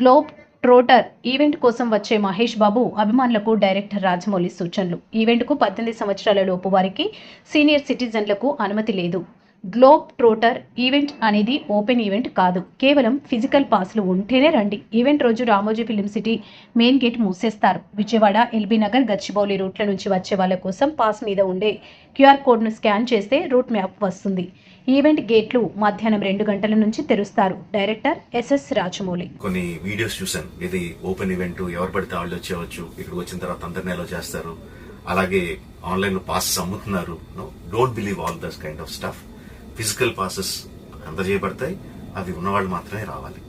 Globe trotter event కోసం వచ్చే మహేష్ బాబు అభిమానులకు డైరెక్టర్ రాజమౌళి సూచనలు. ఈవెంట్కు పద్దెనిమిది సంవత్సరాల లోపు వారికి సీనియర్ సిటిజన్లకు అనుమతి లేదు. గ్లోబ్ ట్రోటర్ ఈవెంట్ అనేది ఓపెన్ ఈవెంట్ కాదు. కేవలం ఫిజికల్ పాస్లు ఉంటేనే రండి. ఈవెంట్ రోజు Ramoji film city main gate మూసేస్తారు. Vijayawada LB Nagar Gachibowli రూట్ల నుంచి వచ్చే వాళ్ళ కోసం పాస్ మీద ఉండే క్యూఆర్ కోడ్ను స్కాన్ చేస్తే రూట్ మ్యాప్ వస్తుంది. ఈవెంట్ గేట్లు మధ్యాహ్నం రెండు గంటల నుంచి తెరుస్తారు. Director SS Rajamouli. కొన్ని వీడియోస్ చూసాను ఇది ఓపెన్ ఈవెంట్ ఎవరు పడితే వాళ్ళు వచ్చేవచ్చు ఇక్కడికి వచ్చిన తర్వాత అందరిని ఎలా చేస్తారు. అలాగే ఆన్లైన్ పాస్ అమ్ముతున్నారు. Don't believe all this kind of stuff physical passes అందజేయబడతాయి. అవి ఉన్నవాళ్ళు మాత్రమే రావాలి.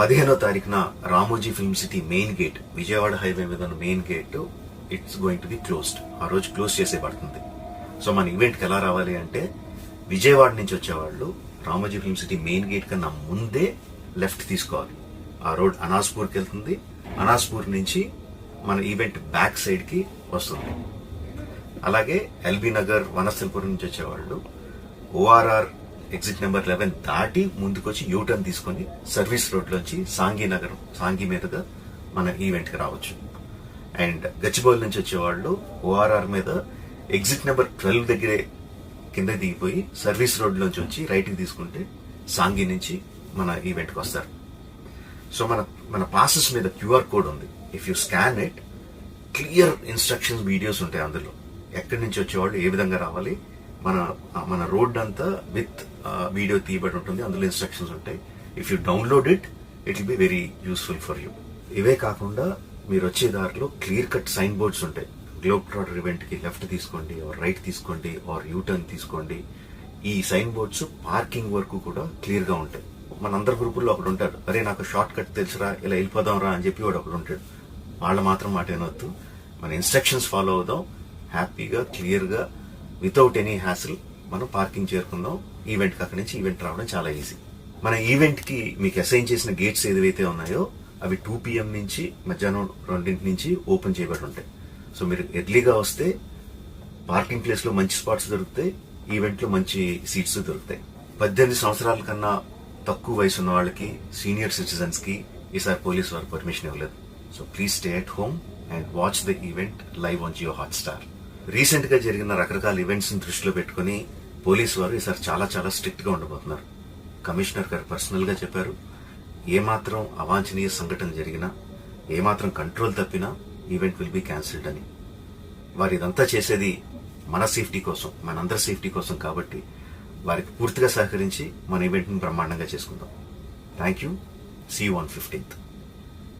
పదిహేనో తారీఖున Ramoji film city main gate Vijayawada highway మీద ఉన్న main gate it's going to be closed ఆ రోజు క్లోజ్ చేసేయబడుతుంది. సో మన ఈవెంట్కి ఎలా రావాలి అంటే విజయవాడ నుంచి వచ్చేవాళ్ళు Ramoji film city main gate కన్నా ముందే లెఫ్ట్ తీసుకోవాలి. ఆ రోడ్ అనాస్పూర్కి వెళ్తుంది. అనాస్పూర్ నుంచి మన ఈవెంట్ బ్యాక్ సైడ్కి వస్తుంది. అలాగే ఎల్బీ నగర్ వనస్థలపురం నుంచి వచ్చేవాళ్ళు ఓఆర్ఆర్ ఎగ్జిట్ నెంబర్ లెవెన్ దాటి ముందుకొచ్చి యూటర్న్ తీసుకొని సర్వీస్ రోడ్లోంచి సాంఘీ నగరం సాంఘీ మీదుగా మన ఈవెంట్కి రావచ్చు. అండ్ గచ్చిబౌలి నుంచి వచ్చేవాళ్ళు ఓఆర్ఆర్ మీద ఎగ్జిట్ నెంబర్ ట్వెల్వ్ దగ్గరే కింద దిగిపోయి సర్వీస్ రోడ్లోంచి వచ్చి రైట్కి తీసుకుంటే సాంగి నుంచి మన ఈవెంట్కి వస్తారు. సో మన మన పాసెస్ మీద క్యూఆర్ కోడ్ ఉంది. If you scan it clear instructions videos ఉంటాయి అందులో. ఎక్కడి నుంచి వచ్చేవాళ్ళు ఏ విధంగా రావాలి మన మన రోడ్ అంతా విత్ వీడియో తీయబడి ఉంటుంది అందులో ఇన్స్ట్రక్షన్స్ ఉంటాయి. If you download it it will be very useful for you ఇవే కాకుండా మీరు వచ్చే దారిలో క్లియర్ కట్ సైన్ బోర్డ్స్ ఉంటాయి. గ్లోబ్ ట్రాటర్ ఈవెంట్కి లెఫ్ట్ తీసుకోండి ఆర్ రైట్ తీసుకోండి ఆర్ యూటర్న్ తీసుకోండి. ఈ సైన్ బోర్డ్స్ పార్కింగ్ వరకు కూడా క్లియర్గా ఉంటాయి. మన అందరి గ్రూపుల్లో ఒకడు ఉంటాడు. అరే నాకు షార్ట్ కట్ తెలుసురా ఇలా వెళ్ళిపోదాం రా అని చెప్పి వాడు ఒకడు ఉంటాడు. వాళ్ళు మాత్రం మాట వినొద్దు. మన ఇన్స్ట్రక్షన్స్ ఫాలో అవుదాం. హ్యాపీగా క్లియర్గా వితౌట్ ఎనీ హ్యాసిల్ మనం పార్కింగ్ చేరుకుందాం. ఈవెంట్కి అక్కడి నుంచి ఈవెంట్ రావడం చాలా ఈజీ మన ఈవెంట్కి మీకు అసైన్ చేసిన గేట్స్ ఏదైతే ఉన్నాయో అవి టూ పిఎం నుంచి మధ్యాహ్నం రెండింటి నుంచి ఓపెన్ చేయబడి ఉంటాయి. సో మీరు ఎర్లీగా వస్తే పార్కింగ్ ప్లేస్లో మంచి స్పాట్స్ దొరుకుతాయి ఈవెంట్లో మంచి సీట్స్ దొరుకుతాయి. పద్దెనిమిది సంవత్సరాల కన్నా తక్కువ వయసు ఉన్న వాళ్ళకి సీనియర్ సిటిజన్స్కి ఈసారి పోలీస్ వారు పర్మిషన్ ఇవ్వలేదు. So please stay at home and watch the event live on Jio Hotstar జరిగిన రకరకాల ఈవెంట్స్ని దృష్టిలో పెట్టుకుని పోలీసు వారు ఈసారి చాలా చాలా స్ట్రిక్ట్గా ఉండబోతున్నారు. కమిషనర్ గారు పర్సనల్గా చెప్పారు ఏమాత్రం అవాంఛనీయ సంఘటన జరిగినా ఏమాత్రం కంట్రోల్ తప్పినా ఈవెంట్ విల్ బి క్యాన్సిల్డ్ అని. వారు ఇదంతా చేసేది మన సేఫ్టీ కోసం మనందరి సేఫ్టీ కోసం కాబట్టి వారికి పూర్తిగా సహకరించి మన ఈవెంట్ని బ్రహ్మాండంగా చేసుకుందాం. Thank you. See one fifteenth.